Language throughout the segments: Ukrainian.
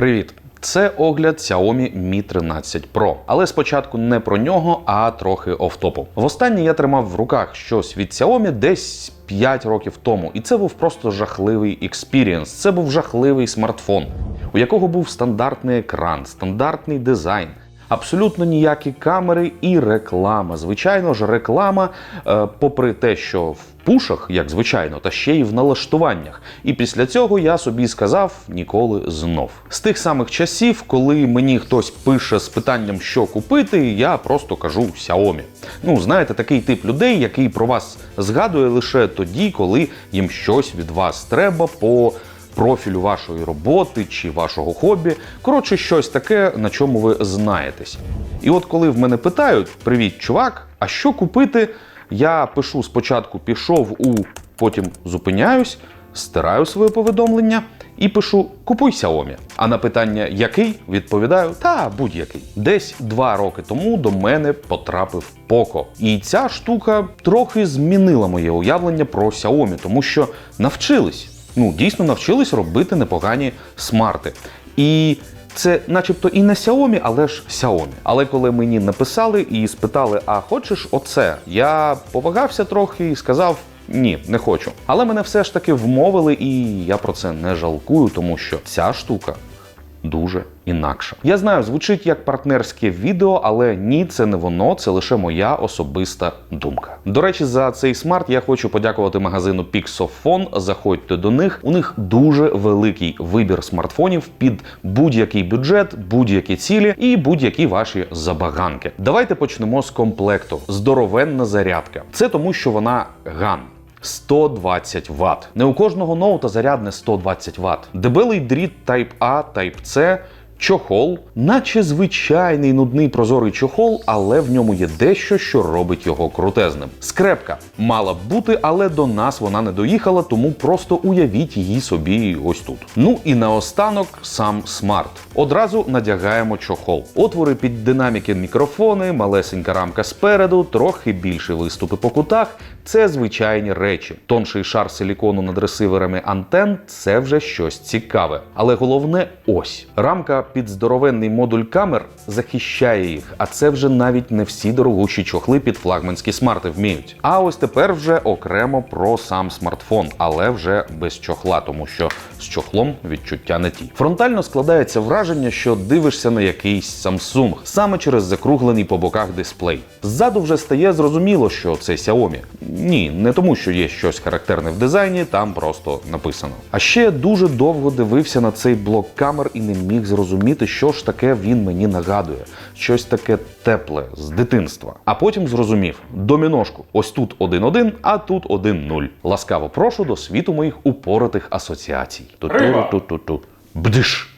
Привіт! Це огляд Xiaomi Mi 13 Pro. Але спочатку не про нього, а трохи офтопу. Востаннє я тримав в руках щось від Xiaomi десь 5 років тому, і це був просто жахливий експірієнс. Це був жахливий смартфон, у якого був стандартний екран, стандартний дизайн. Абсолютно ніякі камери і реклама. Звичайно ж, реклама, е, попри те, що в пушах, як звичайно, та ще й в налаштуваннях. І після цього я собі сказав ніколи знов. З тих самих часів, коли мені хтось пише з питанням, що купити, я просто кажу Xiaomi. Ну, знаєте, такий тип людей, який про вас згадує лише тоді, коли їм щось від вас треба по профілю вашої роботи чи вашого хобі. Коротше, щось таке, на чому ви знаєтесь. І от коли в мене питають: Привіт, чувак, а що купити? Я пишу спочатку пішов у, потім зупиняюсь, стираю своє повідомлення і пишу Купуй Xiaomi. А на питання який відповідаю та будь-який. Десь два роки тому до мене потрапив Poco. І ця штука трохи змінила моє уявлення про Xiaomi, тому що навчились. Ну, дійсно навчились робити непогані смарти. І це, начебто, і не Xiaomi, але ж Xiaomi. Але коли мені написали і спитали, а хочеш оце? Я повагався трохи і сказав. Ні, не хочу. Але мене все ж таки вмовили, і я про це не жалкую, тому що ця штука дуже інакша. Я знаю, звучить як партнерське відео, але ні, це не воно, це лише моя особиста думка. До речі, за цей смарт я хочу подякувати магазину Pixophone. Заходьте до них. У них дуже великий вибір смартфонів під будь-який бюджет, будь-які цілі і будь-які ваші забаганки. Давайте почнемо з комплекту. Здоровенна зарядка. Це тому, що вона ган. 120 Вт. Не у кожного ноута зарядне 120 Вт. Дебелий дріт Type A, Type C, чохол, наче звичайний нудний прозорий чохол, але в ньому є дещо, що робить його крутезним. Скрепка мала б бути, але до нас вона не доїхала, тому просто уявіть її собі ось тут. Ну і наостанок сам смарт. Одразу надягаємо чохол. Отвори під динаміки мікрофони, малесенька рамка спереду, трохи більші виступи по кутах. Це звичайні речі. Тонший шар силікону над ресиверами антен це вже щось цікаве. Але головне ось рамка під здоровенний модуль камер захищає їх, а це вже навіть не всі дорогущі чохли під флагманські смарти вміють. А ось тепер вже окремо про сам смартфон, але вже без чохла, тому що з чохлом відчуття не ті. Фронтально складається враження, що дивишся на якийсь Samsung, саме через закруглений по боках дисплей. Ззаду вже стає зрозуміло, що це Xiaomi. Ні, не тому, що є щось характерне в дизайні, там просто написано. А ще я дуже довго дивився на цей блок камер і не міг зрозуміти, що ж таке він мені нагадує. Щось таке тепле з дитинства. А потім зрозумів: доміношку, ось тут 1-1, а тут 1-0. Ласкаво прошу до світу моїх упоротих асоціацій. Ту-ту-ру-ту-ту-ту. Бдиш!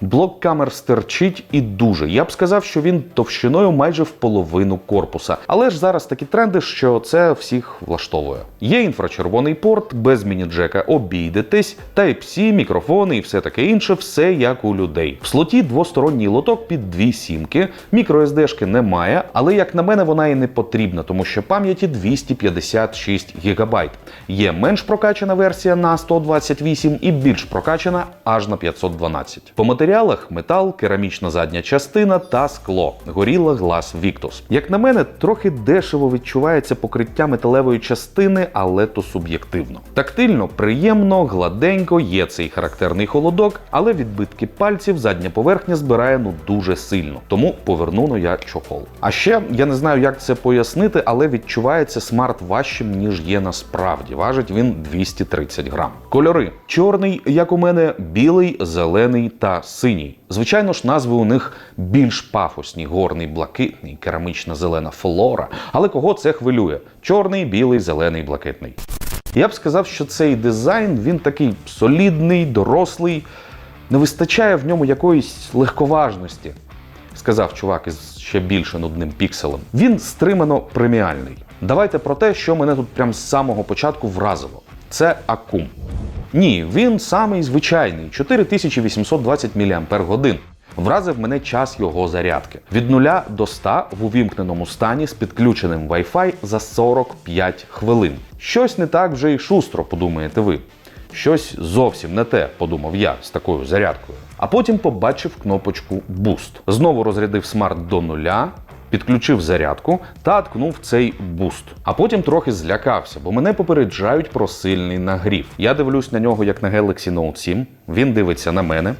Блок камер стерчить і дуже. Я б сказав, що він товщиною майже в половину корпуса. Але ж зараз такі тренди, що це всіх влаштовує. Є інфрачервоний порт, без міні-джека обійдетесь, Type-C, мікрофони і все таке інше, все як у людей. В слоті двосторонній лоток під дві сімки, мікро-SD-шки немає, але як на мене, вона і не потрібна, тому що пам'яті 256 ГБ. Є менш прокачана версія на 128 і більш прокачана аж на 512. По матеріалах метал, керамічна задня частина та скло. Gorilla Glass Victus. Як на мене, трохи дешево відчувається покриття металевої частини, але то суб'єктивно. Тактильно приємно, гладенько, є цей характерний холодок, але відбитки пальців задня поверхня збирає ну дуже сильно. Тому поверну ну я чохол. А ще я не знаю, як це пояснити, але відчувається смарт важчим, ніж є насправді. Важить він 230 грам. Кольори: чорний, як у мене, білий, зелений та синій. Звичайно ж, назви у них більш пафосні: горний, блакитний, керамічна зелена флора. Але кого це хвилює? Чорний, білий, зелений, блакитний. Я б сказав, що цей дизайн він такий солідний, дорослий, не вистачає в ньому якоїсь легковажності. Сказав чувак із ще більше нудним пікселем. Він стримано преміальний. Давайте про те, що мене тут прям з самого початку вразило. Це акум. Ні, він самий звичайний 4820 мАч. Вразив мене час його зарядки від 0 до 100 в увімкненому стані з підключеним Wi-Fi за 45 хвилин. Щось не так вже й шустро, подумаєте ви. Щось зовсім не те, подумав я з такою зарядкою. а потім побачив кнопочку Boost. Знову розрядив смарт до нуля. Підключив зарядку та ткнув цей буст. А потім трохи злякався, бо мене попереджають про сильний нагрів. Я дивлюсь на нього як на Galaxy Note 7. Він дивиться на мене.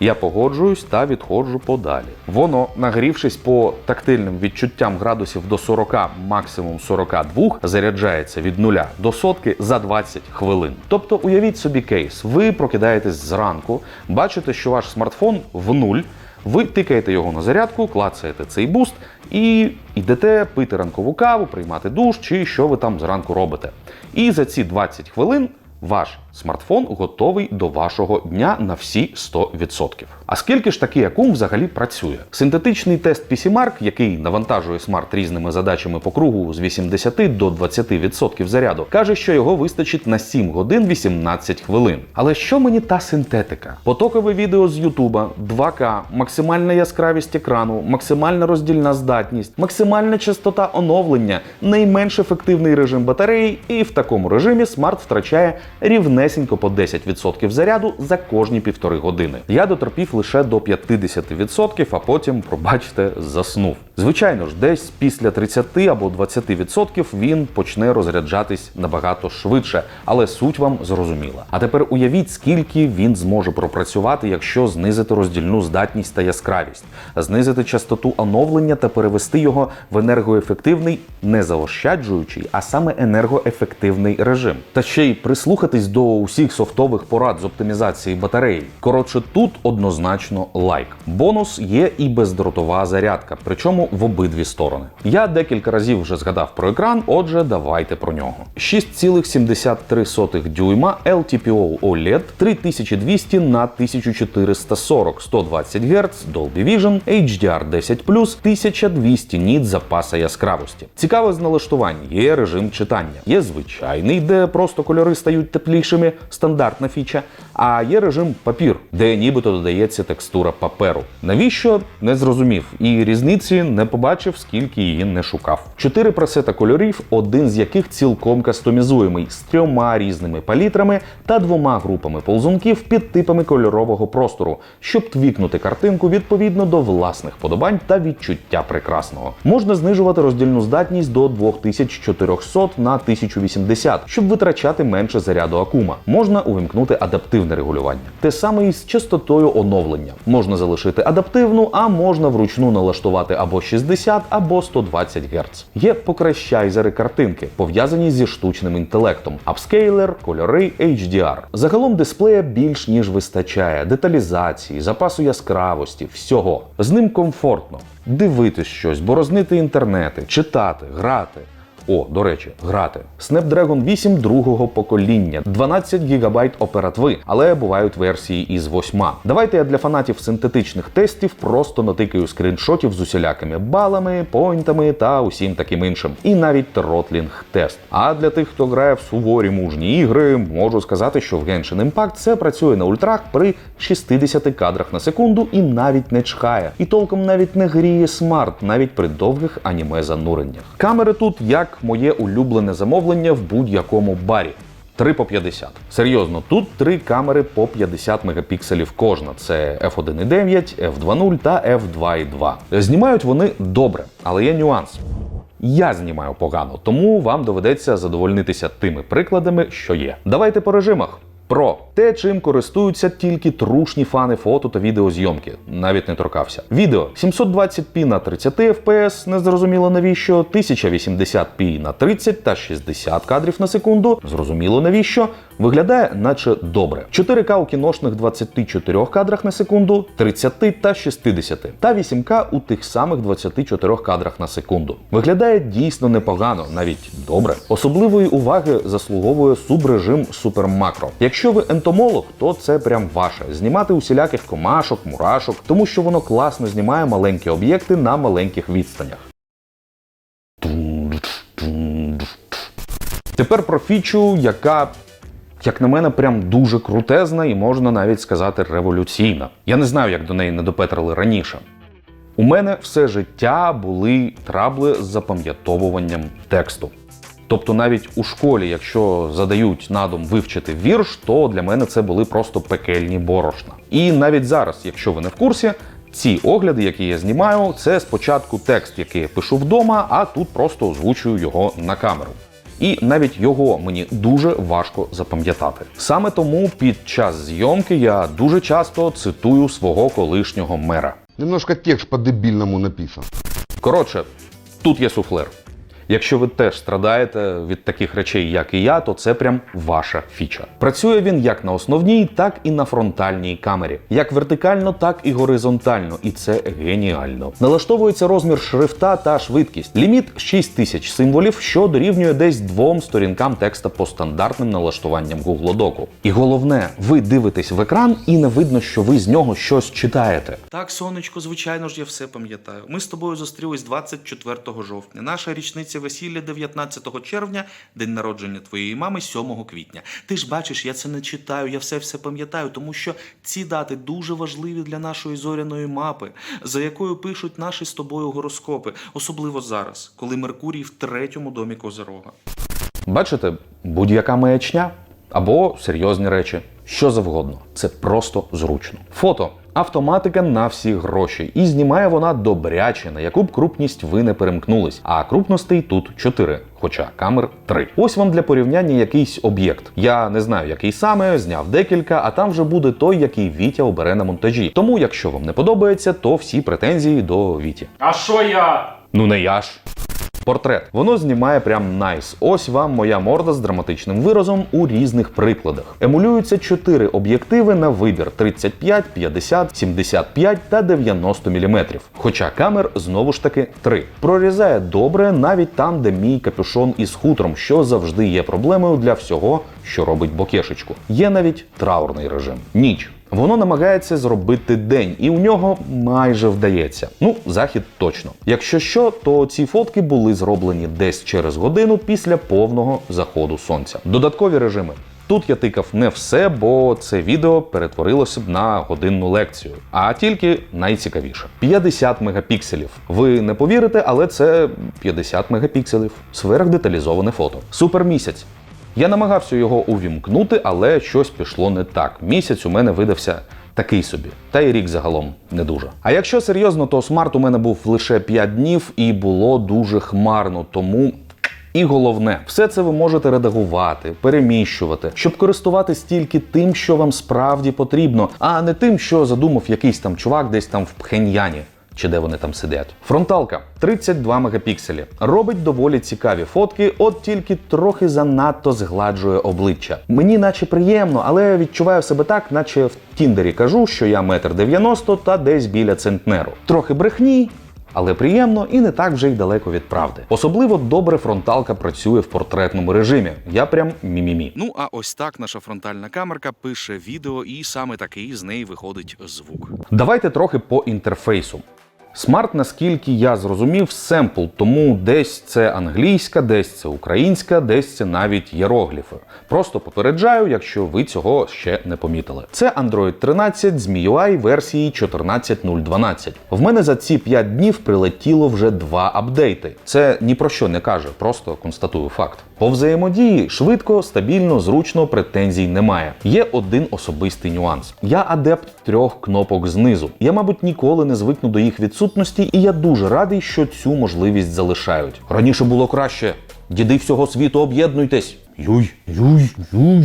Я погоджуюсь та відходжу подалі. Воно, нагрівшись по тактильним відчуттям градусів до 40, максимум 42, заряджається від 0 до сотки за 20 хвилин. Тобто, уявіть собі кейс, ви прокидаєтесь зранку, бачите, що ваш смартфон в нуль. Ви тикаєте його на зарядку, клацаєте цей буст і йдете пити ранкову каву, приймати душ чи що ви там зранку робите. І за ці 20 хвилин ваш смартфон готовий до вашого дня на всі 100%. А скільки ж такий акум взагалі працює? Синтетичний тест PCMark, який навантажує смарт різними задачами по кругу з 80 до 20% заряду, каже, що його вистачить на 7 годин 18 хвилин. Але що мені та синтетика? Потокове відео з Ютуба, 2К, максимальна яскравість екрану, максимальна роздільна здатність, максимальна частота оновлення, найменш ефективний режим батареї, і в такому режимі смарт втрачає рівнесенько по 10% заряду за кожні півтори години. Я дотерпів лише до 50%, а потім, пробачте, заснув. Звичайно ж, десь після 30 або 20% він почне розряджатись набагато швидше, але суть вам зрозуміла. А тепер уявіть, скільки він зможе пропрацювати, якщо знизити роздільну здатність та яскравість, знизити частоту оновлення та перевести його в енергоефективний, не заощаджуючий, а саме енергоефективний режим. Та ще й прислухатись до усіх софтових порад з оптимізації батареї. Коротше, тут однозначно лайк. Бонус є і бездротова зарядка, причому в обидві сторони. Я декілька разів вже згадав про екран, отже, давайте про нього. 6,73 дюйма LTPO OLED 3200 на 1440 120 Гц, Dolby Vision, HDR10+, 1200 ніт запаса яскравості. Цікаве з налаштувань є режим читання. Є звичайний, де просто кольори стають теплішими, стандартна фіча. А є режим папір, де нібито додається текстура паперу. Навіщо не зрозумів, і різниці не побачив, скільки її не шукав. Чотири пресета кольорів, один з яких цілком кастомізуємий з трьома різними палітрами та двома групами ползунків під типами кольорового простору, щоб твікнути картинку відповідно до власних подобань та відчуття прекрасного. Можна знижувати роздільну здатність до 2400 на 1080, щоб витрачати менше заряду акума. Можна увімкнути адаптивне регулювання. Те саме і з частотою оновлення. Можна залишити адаптивну, а можна вручну налаштувати або 60, або 120 Гц. Є покращайзери картинки, пов'язані зі штучним інтелектом, апскейлер, кольори, HDR. Загалом дисплея більш ніж вистачає деталізації, запасу яскравості, всього. З ним комфортно дивитись щось, борознити інтернети, читати, грати. О, до речі, грати. Snapdragon 8 другого покоління, 12 ГБ оперативи, але бувають версії із 8. Давайте я для фанатів синтетичних тестів просто натикаю скріншотів з усілякими балами, поінтами та усім таким іншим. І навіть тротлінг тест. А для тих, хто грає в суворі мужні ігри, можу сказати, що в Genshin Impact це працює на ультрах при 60 кадрах на секунду і навіть не чхає. І толком навіть не гріє смарт, навіть при довгих аніме зануреннях. Камери тут як моє улюблене замовлення в будь-якому барі. 3 по 50. Серйозно, тут три камери по 50 мегапікселів кожна. Це F1.9, F2.0 та F2.2. Знімають вони добре, але є нюанс. Я знімаю погано, тому вам доведеться задовольнитися тими прикладами, що є. Давайте по режимах. Про те, чим користуються тільки трушні фани фото та відеозйомки, навіть не торкався. Відео 720p на 30 fps, незрозуміло навіщо, 1080p на 30 та 60 кадрів на секунду, зрозуміло навіщо, виглядає наче добре. 4К у кіношних 24 кадрах на секунду, 30 та 60, та 8К у тих самих 24 кадрах на секунду. Виглядає дійсно непогано, навіть добре. Особливої уваги заслуговує субрежим супермакро. Якщо ви ентомолог, то це прям ваше. Знімати усіляких комашок, мурашок, тому що воно класно знімає маленькі об'єкти на маленьких відстанях. Тепер про фічу, яка, як на мене, прям дуже крутезна і можна навіть сказати революційна. Я не знаю, як до неї не допетрили раніше. У мене все життя були трабли з запам'ятовуванням тексту. Тобто навіть у школі, якщо задають надум вивчити вірш, то для мене це були просто пекельні борошна. І навіть зараз, якщо ви не в курсі, ці огляди, які я знімаю, це спочатку текст, який я пишу вдома, а тут просто озвучую його на камеру. І навіть його мені дуже важко запам'ятати. Саме тому під час зйомки я дуже часто цитую свого колишнього мера. Немножко текст по дебільному написан. Коротше, тут є суфлер. Якщо ви теж страдаєте від таких речей, як і я, то це прям ваша фіча. Працює він як на основній, так і на фронтальній камері, як вертикально, так і горизонтально, і це геніально. Налаштовується розмір шрифта та швидкість. Ліміт 6000 символів, що дорівнює десь двом сторінкам текста по стандартним налаштуванням Google Доку. І головне, ви дивитесь в екран і не видно, що ви з нього щось читаєте. Так, сонечко, звичайно ж, я все пам'ятаю. Ми з тобою зустрілись 24 жовтня. Наша річниця весілля 19 червня, день народження твоєї мами 7 квітня. Ти ж бачиш, я це не читаю, я все все пам'ятаю, тому що ці дати дуже важливі для нашої зоряної мапи, за якою пишуть наші з тобою гороскопи, особливо зараз, коли Меркурій в третьому домі Козирога. Бачите, будь-яка маячня або серйозні речі, що завгодно. Це просто зручно. Фото. Автоматика на всі гроші, і знімає вона добряче, на яку б крупність ви не перемкнулись. А крупностей тут 4, хоча камер 3. Ось вам для порівняння якийсь об'єкт. Я не знаю, який саме, зняв декілька, а там вже буде той, який Вітя обере на монтажі. Тому, якщо вам не подобається, то всі претензії до Віті. А що я? Ну не я ж. Портрет. Воно знімає прям найс. Ось вам моя морда з драматичним виразом у різних прикладах. Емулюються чотири об'єктиви на вибір: 35, 50, 75 та 90 мм. Хоча камер знову ж таки три. Прорізає добре навіть там, де мій капюшон із хутром, що завжди є проблемою для всього, що робить бокешечку. Є навіть траурний режим. Ніч. Воно намагається зробити день, і у нього майже вдається. Ну, захід точно. Якщо що, то ці фотки були зроблені десь через годину після повного заходу сонця. Додаткові режими. Тут я тикав не все, бо це відео перетворилося б на годинну лекцію, а тільки найцікавіше: 50 мегапікселів. Ви не повірите, але це 50 мегапікселів. Сверхдеталізоване фото. Супермісяць. Я намагався його увімкнути, але щось пішло не так. Місяць у мене видався такий собі. Та й рік загалом не дуже. А якщо серйозно, то смарт у мене був лише 5 днів і було дуже хмарно, тому. І головне, все це ви можете редагувати, переміщувати, щоб користуватись тільки тим, що вам справді потрібно, а не тим, що задумав якийсь там чувак десь там в Пхеньяні. Чи де вони там сидять? Фронталка 32 мегапікселі. Робить доволі цікаві фотки, от тільки трохи занадто згладжує обличчя. Мені наче приємно, але відчуваю себе так, наче в Тіндері кажу, що я метр дев'яносто та десь біля центнеру. Трохи брехні. Але приємно і не так вже й далеко від правди. Особливо добре фронталка працює в портретному режимі. Я прям мімімі. Ну а ось так наша фронтальна камерка пише відео, і саме такий з неї виходить звук. Давайте трохи по інтерфейсу. Смарт, наскільки я зрозумів, семпл, тому десь це англійська, десь це українська, десь це навіть єрогліфи. Просто попереджаю, якщо ви цього ще не помітили. Це Android 13 з MIUI версії 14.012. В мене за ці 5 днів прилетіло вже два апдейти. Це ні про що не каже, просто констатую факт. По взаємодії швидко, стабільно, зручно, претензій немає. Є один особистий нюанс. Я адепт трьох кнопок знизу. Я, мабуть, ніколи не звикну до їх відсутності, і я дуже радий, що цю можливість залишають. Раніше було краще. Діди всього світу об'єднуйтесь. Юй, юй, юй.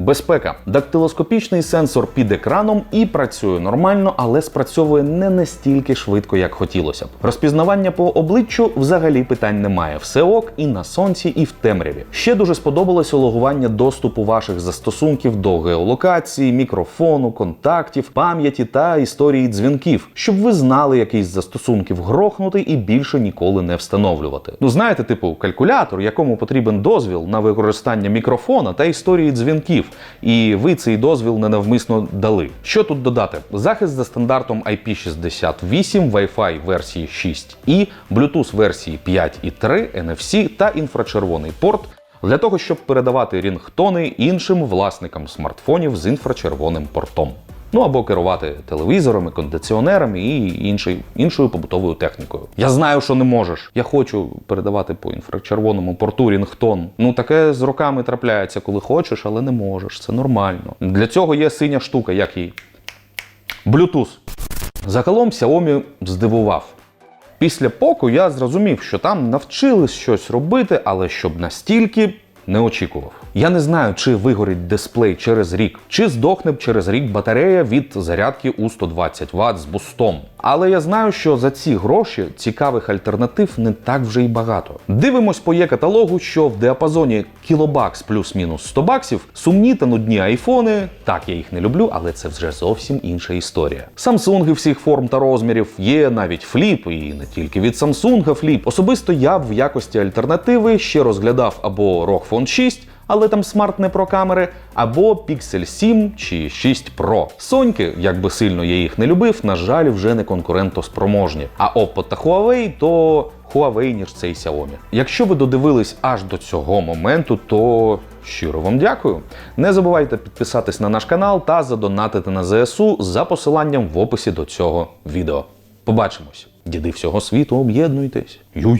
Безпека. Дактилоскопічний сенсор під екраном і працює нормально, але спрацьовує не настільки швидко, як хотілося б. Розпізнавання по обличчю взагалі питань немає. Все ок і на сонці, і в темряві. Ще дуже сподобалося логування доступу ваших застосунків до геолокації, мікрофону, контактів, пам'яті та історії дзвінків, щоб ви знали, який з застосунків грохнути і більше ніколи не встановлювати. Ну знаєте, типу калькулятор, якому потрібен дозвіл на використання мікрофона та історії дзвінків і ви цей дозвіл ненавмисно дали. Що тут додати? Захист за стандартом IP68, Wi-Fi версії 6 і Bluetooth версії 5 і 3, NFC та інфрачервоний порт. Для того щоб передавати рінгтони іншим власникам смартфонів з інфрачервоним портом. Ну або керувати телевізорами, кондиціонерами і іншою, іншою побутовою технікою. Я знаю, що не можеш. Я хочу передавати по інфрачервоному порту Рінгтон. Ну таке з роками трапляється, коли хочеш, але не можеш. Це нормально. Для цього є синя штука, як її. Bluetooth. Загалом Xiaomi здивував. Після поку я зрозумів, що там навчились щось робити, але щоб настільки не очікував. Я не знаю, чи вигорить дисплей через рік, чи здохне б через рік батарея від зарядки у 120 Вт з бустом. Але я знаю, що за ці гроші цікавих альтернатив не так вже й багато. Дивимось по є-каталогу, що в діапазоні кілобакс плюс-мінус 100 баксів сумні та нудні айфони. Так, я їх не люблю, але це вже зовсім інша історія. Самсунги всіх форм та розмірів є навіть фліп, і не тільки від Samsung фліп. Особисто я б в якості альтернативи ще розглядав або ROG Phone 6, але там смарт не про камери, або Pixel 7 чи 6 Pro. Соньки, як би сильно я їх не любив, на жаль, вже не конкурентоспроможні. А Oppo та Huawei то Huawei, ніж цей Xiaomi. Якщо ви додивились аж до цього моменту, то щиро вам дякую. Не забувайте підписатись на наш канал та задонатити на ЗСУ за посиланням в описі до цього відео. Побачимось. Діди всього світу, об'єднуйтесь. Юй!